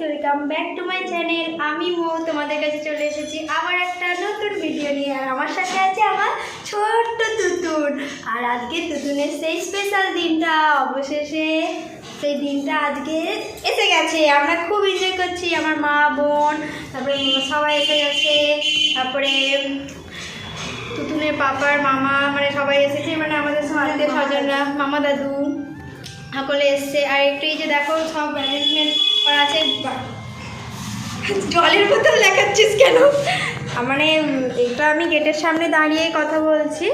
Welcome back to my channel আমি তোমাদের কাছে চলে এসেছি আবার একটা নতুন ভিডিও নিয়ে। আর আমার সাথে আছে আমার ছোট্ট তুতুন। আর আজকে তুতুনের সেই স্পেশাল দিনটা, অবশেষে সেই দিনটা আজকে এসে গেছে। আমরা খুব এনজয় করছি, আমার মা, বোন, তারপরে সবাই এসে গেছে। তারপরে তুতুনের পাপার মামা মানে সবাই এসেছে মানে আমাদের আত্মীয় স্বজনরা মামা দাদু সকলে এসছে। আর একটু এই যে দেখো সব অ্যারেঞ্জমেন্ট করা আছে। জলের বোতল দেখাচ্ছিস কেন? মানে এটা আমি গেটের সামনে দাঁড়িয়ে কথা বলছি।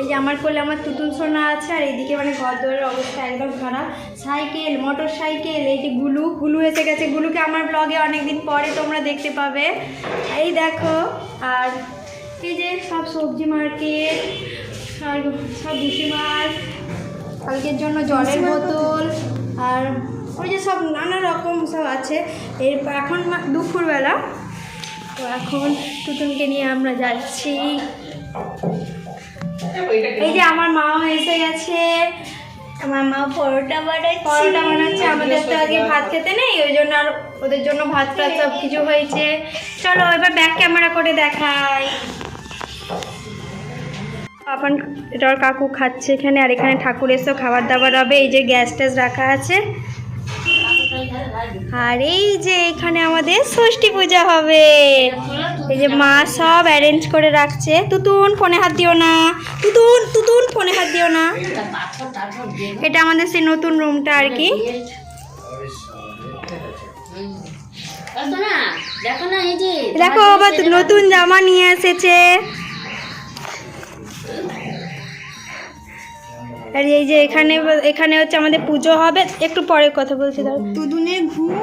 এই যে আমার কোলে আমার তুতুল সোনা আছে আর এইদিকে মানে ঘরদোরের অবস্থা একদম খারাপ। সাইকেল মোটর সাইকেল এই যে গুলু গুলু এসে গেছে। গুলুকে আমার ব্লগে অনেকদিন পরে তোমরা দেখতে পাবে। এই দেখো আর এই যে সব সবজি মার্কেট আর সব ভুসি মাছ কালকের জন্য জলের বোতল আর ওই যে সব নানা রকম সব আছে। এর এখন দুপুরবেলা। তো এখন টুটুনকে নিয়ে আমরা যাচ্ছি। এই যে আমার মাও এসে গেছে। আমার মা পরোটা বানাচ্ছে। পরোটা বানাচ্ছে আমাদের তো আগে ভাত খেতে নেই ওই জন্য আর ওদের জন্য ভাত টাত সব কিছু হয়েছে। চলো এবার ব্যাক ক্যামেরা করে দেখাই। আপন এটার কাকু খাচ্ছে এখানে আর এখানে ঠাকুর এসেও খাবার দাবার হবে এই যে গ্যাস ট্যাস রাখা আছে। আর এই যে এখানে আমাদের ষষ্ঠী পূজা হবে। এই যে মা সব অ্যারেঞ্জ করে রাখছে। তুতুন ফোনে হাত দিও না। তুতুন তুতুন ফোনে হাত দিও না। এটা আমাদের সেই নতুন রুমটা আর কি। দেখো না এই যে দেখো আবার নতুন জামা নিয়ে এসেছে। আর এই যে এখানে এখানে হচ্ছে আমাদের পুজো হবে। একটু পরে কথা বলছি দাঁড়াও। দুদুনের ঘুম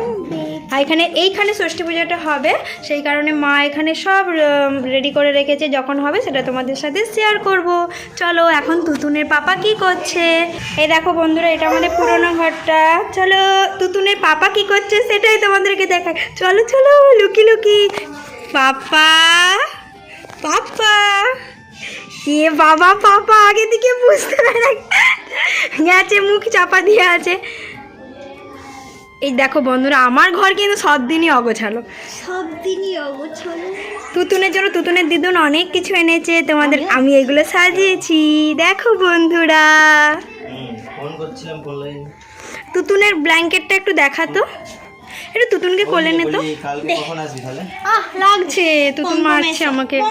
আর এখানে এইখানে ষষ্ঠী পুজোটা হবে। সেই কারণে মা এখানে সব রেডি করে রেখেছে। যখন হবে সেটা তোমাদের সাথে শেয়ার করব। চলো এখন তুতুনের পাপা কি করছে? এই দেখো বন্ধুরা এটা আমাদের পুরোনো ঘরটা। চলো তুতুনের পাপা কি করছে সেটাই তোমাদেরকে দেখায় চলো চলো লুকি লুকি। পাপা পাপা। এ বাবা পাপা আগে দিকে বুঝতে পারে গেছে মুখ চাপা দিয়ে আছে। এই দেখো বন্ধুরা আমার ঘর কিন্তু সব দিনই অগোছালো। সব দিনই অগোছল। তুতুনের জন্য তুতুনের দিদুন অনেক কিছু এনেছে তোমাদের আমি এগুলো সাজিয়েছি। দেখো বন্ধুরা। তুতুনের ব্ল্যাঙ্কেটটা একটু দেখাতো। একটু তুতুনকে কোলে নে তো। কালকে কখন আসবি তাহলে? আহ লাগছে। তুতুন মারছে আমাকে।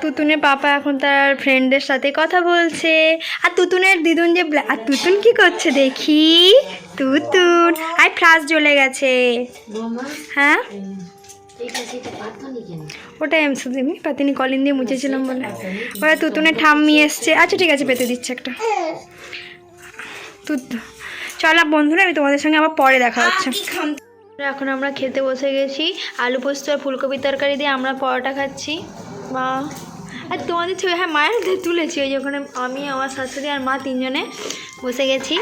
তুতুনের পাপা এখন তার ফ্রেন্ডদের সাথে কথা বলছে। আর তুতুনের দিদুন যে ব্লা- আর তুতুন কি করছে দেখি? তুতুন আর ফ্লাস জ্বলে গেছে। হ্যাঁ? ওটা এমসু দিমি পাতিনি কলিন দিয়ে মুছেছিলাম বলে। ওরা তুতুনের ঠাম্মি এসছে। আচ্ছা ঠিক আছে পেতে দিচ্ছে একটা। তুত চলো বন্ধুরা আমি তোমাদের সঙ্গে আবার পরে দেখা হচ্ছে। এখন আমরা খেতে বসে গেছি। আলু পোস্ত আর ফুলকপির তরকারি দিয়ে আমরা পরোটা খাচ্ছি। মা। আর তোমাদের ছবি হ্যাঁ মায়ের হাতে তুলেছি ওই যে ওখানে আমি আমার শাশুড়ি আর মা তিনজনে বসে গেছি।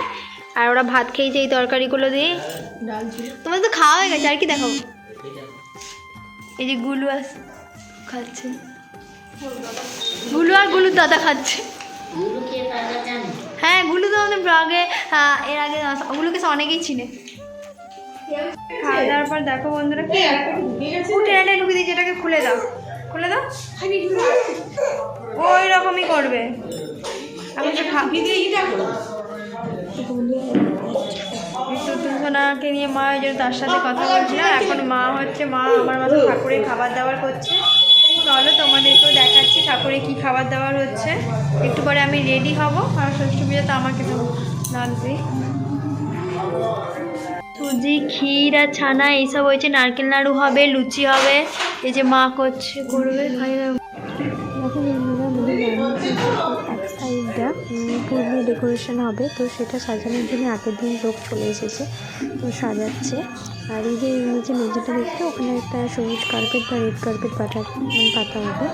আর ওরা ভাত খেয়েছে এই তরকারিগুলো দিয়ে। তোমাদের তো খাওয়া হয়ে গেছে আর কি দেখো এই যে গুলু আস খাচ্ছে। গুলু আর গুলুর দাদা খাচ্ছে। গুলো কে পারা জানে? হ্যাঁ গুলু তো আমাদের ব্লগে এর আগে ওগুলোকে সে অনেকেই চিনে। খাওয়া দাওয়ার পর দেখো বন্ধুরা কি ঢুকে দিয়েছে এটাকে খুলে দাও। খুলে দাও। ওই রকমই করবে। তুতুনসোনাকে নিয়ে মা ওই জন্য তার সাথে কথা বলছিলাম এখন মা হচ্ছে মা আমার মতো ঠাকুরের খাবার দাবার করছে। চলো, তোমাদেরকেও দেখাচ্ছি ঠাকুরে কি খাবার দাবার হচ্ছে। একটু পরে আমি রেডি হব আর ষষ্ঠী পুজোতে আমাকে তো লাগবেই। সুজি, ক্ষীর আর ছানা, এইসব হয়েছে। নারকেল নাড়ু হবে, লুচি হবে। এই যে মা করছে, করবে খাই পূর্বে ডেকোরেশন হবে। তো সেটা সাজানোর জন্য আগের দিন লোক চলে এসেছে, তো সাজাচ্ছে। আর এই যে, এই নিচে মেঝেটা দেখতে, ওখানে একটা সবুজ কার্পেট বা রেড কার্পেট পাতা পাতা হবে।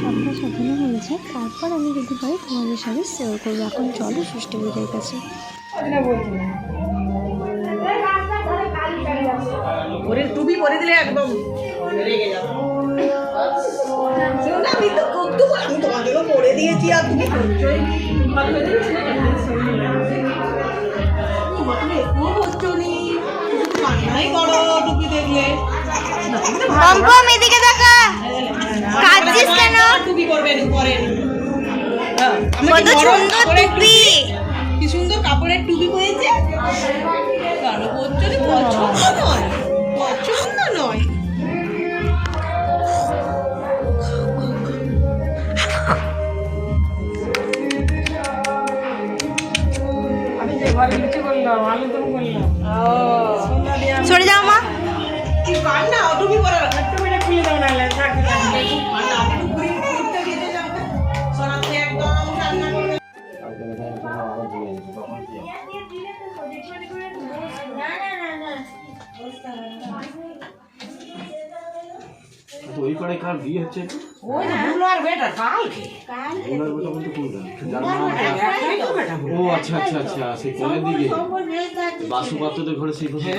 সবটা সাজানো হয়েছে। তারপর আমি যদি পারি তোমাদের সাথে শেয়ার করব। এখন চলো ষষ্ঠী পূজার কাছে। ওরে টুপি পরে দিলে একদম রেগে যাবে আমি তো কত আমি তোমাদেরও পরে দিয়েছি আর তুমি এদিকে দেখা কাঁদছিস কেন? টুপি পরবে পরে। হ্যাঁ, কত কি সুন্দর কাপড়ের টুপি কি সুন্দর কাপড়ের টুপি কেন করছ রে? পছন্দ নয় কান না রাখো। খুলে দাও না থাক তো। ওই পাড়ে কার বিয়ে হচ্ছে? ওই বেটা কালকে। বেটা বলতে কোনটা ও আচ্ছা আচ্ছা আচ্ছা সেই কোলের দিকে। বাসু পাত্রদের ঘরে সেই বসে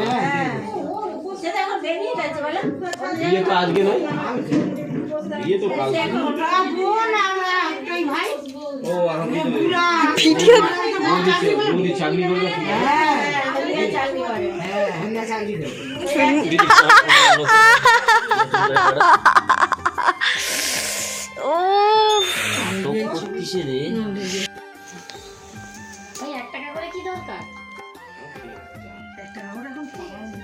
বিয়ে তো আজকে নয়। বিয়ে তো কাল ও আর ভিডিও বৌদি চাকরি করবে? ও কিসে রে ভাই এক টাকা করে কি দরকার? এক টাকা করে